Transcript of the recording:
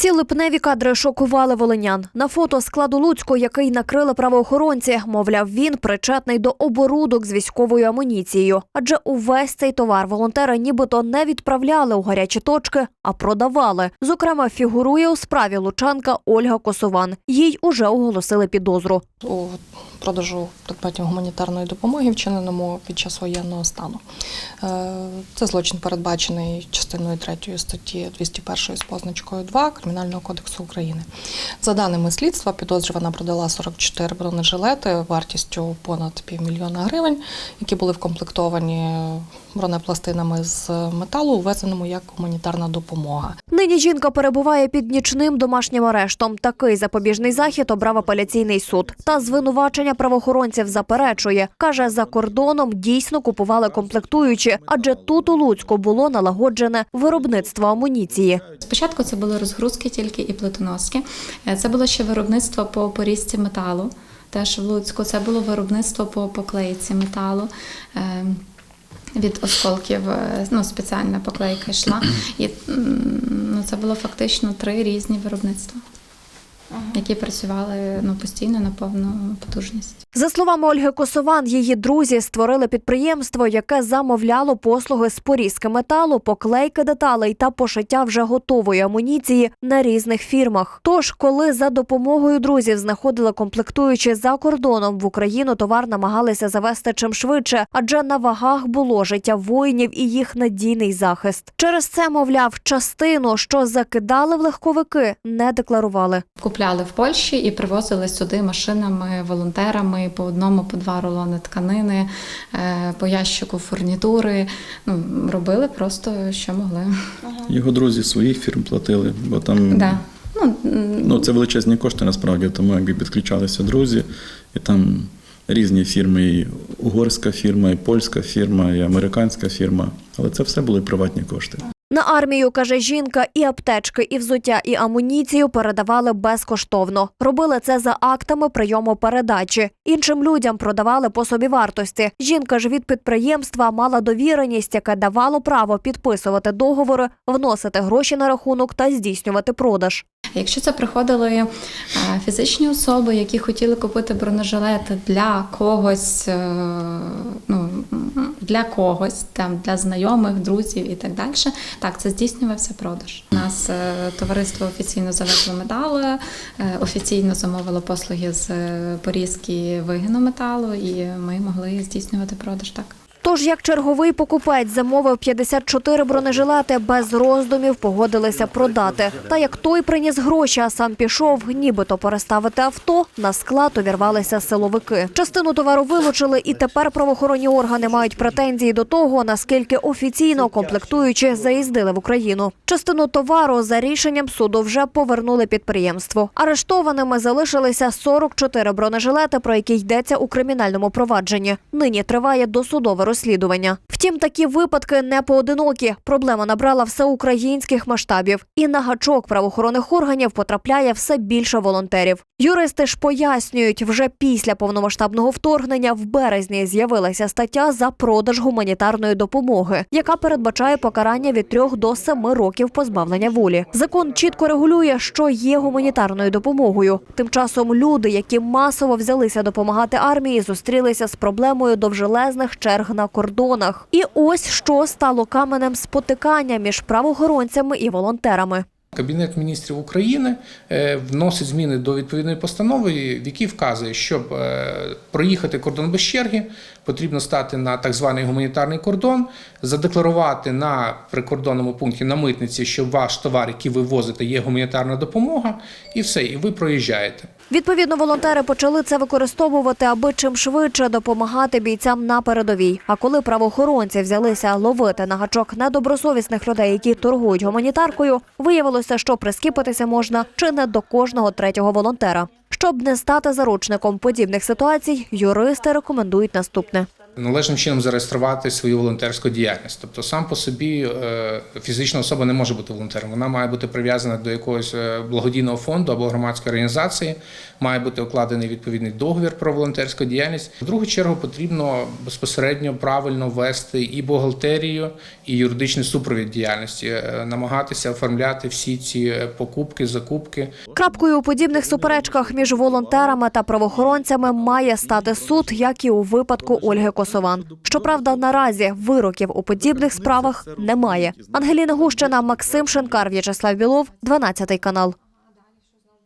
Ці липневі кадри шокували волинян. На фото складу Луцьку, який накрили правоохоронці, мовляв, він причетний до оборудок з військовою амуніцією. Адже увесь цей товар волонтери нібито не відправляли у гарячі точки, а продавали. Зокрема, фігурує у справі лучанка Ольга Косован. Їй уже оголосили підозру. у продажу предметів гуманітарної допомоги, вчиненому під час воєнного стану. Е, Це злочин передбачений частиною 3 статті 201 з позначкою 2 Кримінального кодексу України. За даними слідства, підозрювана продала 44 бронежилети вартістю понад півмільйона гривень, які були вкомплектовані бронепластинами з металу, ввезеному як гуманітарна допомога. Нині жінка перебуває під нічним домашнім арештом. Такий запобіжний захід обрав апеляційний суд. Та звинувачення правоохоронців заперечує. Каже, за кордоном дійсно купували комплектуючі, адже тут у Луцьку було налагоджене виробництво амуніції. Спочатку це були розгрузки тільки і плитоноски. Е, Це було ще виробництво по порізці металу. Теж в Луцьку це було виробництво по поклейці металу. Від осколків е, ну, спеціальна поклейка йшла. І ну, це було фактично три різні виробництва, які працювали ну, постійно на повну потужність. За словами Ольги Косован, її друзі створили підприємство, яке замовляло послуги з порізки металу, поклейки деталей та пошиття вже готової амуніції на різних фірмах. Тож, коли за допомогою друзів знаходили комплектуючі за кордоном в Україну, товар намагалися завести чим швидше, адже на вагах було життя воїнів і їх надійний захист. Через це, мовляв, частину, що закидали в легковики, не декларували. Купляли в Польщі і привозили сюди машинами, волонтерами по одному, по два рулони тканини, е, по ящику фурнітури. Ну, робили просто що могли. Його друзі своїх фірм платили, бо там Да. Ну, ну, це величезні кошти насправді, тому якби підключалися друзі, і там різні фірми, і угорська фірма, і польська фірма, і американська фірма. Але це все були приватні кошти. На армію, каже жінка, і аптечки, і взуття, і амуніцію передавали безкоштовно. Робили це за актами прийому передачі. Іншим людям продавали по собі вартості. Жінка ж від підприємства мала довіреність, яке давало право підписувати договори, вносити гроші на рахунок та здійснювати продаж. Якщо це приходили е, фізичні особи, які хотіли купити бронежилети для когось, е, ну для когось, там для знайомих, друзів і так далі, так це здійснювався продаж. У нас е, товариство офіційно завезло метал, е, офіційно замовило послуги з е, порізки вигину металу, і ми могли здійснювати продаж так. Тож, як черговий покупець замовив 54 бронежилети, без роздумів погодилися продати. Та як той приніс гроші, а сам пішов, нібито переставити авто, на склад увірвалися силовики. Частину товару вилучили, і тепер правоохоронні органи мають претензії до того, наскільки офіційно комплектуючи заїздили в Україну. Частину товару за рішенням суду вже повернули підприємству. Арештованими залишилися 44 бронежилети, про які йдеться у кримінальному провадженні. Нині триває досудове розслідування. Втім, такі випадки не поодинокі. Проблема набрала всеукраїнських масштабів, і на гачок правоохоронних органів потрапляє все більше волонтерів. Юристи ж пояснюють, вже після повномасштабного вторгнення в березні з'явилася стаття за продаж гуманітарної допомоги, яка передбачає покарання від 3 до 7 років позбавлення волі. Закон чітко регулює, що є гуманітарною допомогою. Тим часом люди, які масово взялися допомагати армії, зустрілися з проблемою довжелезних черг на кордонах. І ось що стало каменем спотикання між правоохоронцями і волонтерами. Кабінет міністрів України е, вносить зміни до відповідної постанови, в якій вказує, щоб е, проїхати кордон без черги, потрібно стати на так званий гуманітарний кордон, задекларувати на прикордонному пункті на митниці, що ваш товар, який ви возите, є гуманітарна допомога, і все, і ви проїжджаєте. Відповідно, волонтери почали це використовувати, аби чим швидше допомагати бійцям на передовій. А коли правоохоронці взялися ловити на гачок недобросовісних людей, які торгують гуманітаркою, виявилося, що прискіпитися можна чи не до кожного третього волонтера. Щоб не стати заручником подібних ситуацій, юристи рекомендують наступне. Належним чином зареєструвати свою волонтерську діяльність. Тобто, сам по собі е, фізична особа не може бути волонтером. Вона має бути прив'язана до якогось е, благодійного фонду або громадської організації, має бути укладений відповідний договір про волонтерську діяльність. В другу чергу потрібно безпосередньо правильно вести і бухгалтерію, і юридичний супровід діяльності, е, намагатися оформляти всі ці покупки, закупки. Крапкою у подібних суперечках між волонтерами та правоохоронцями має стати суд, як і у випадку Ольги Косован. Щоправда, наразі вироків у подібних справах немає. Ангеліна Гущина, Максим Шинкар, В'ячеслав Білов, 12 канал.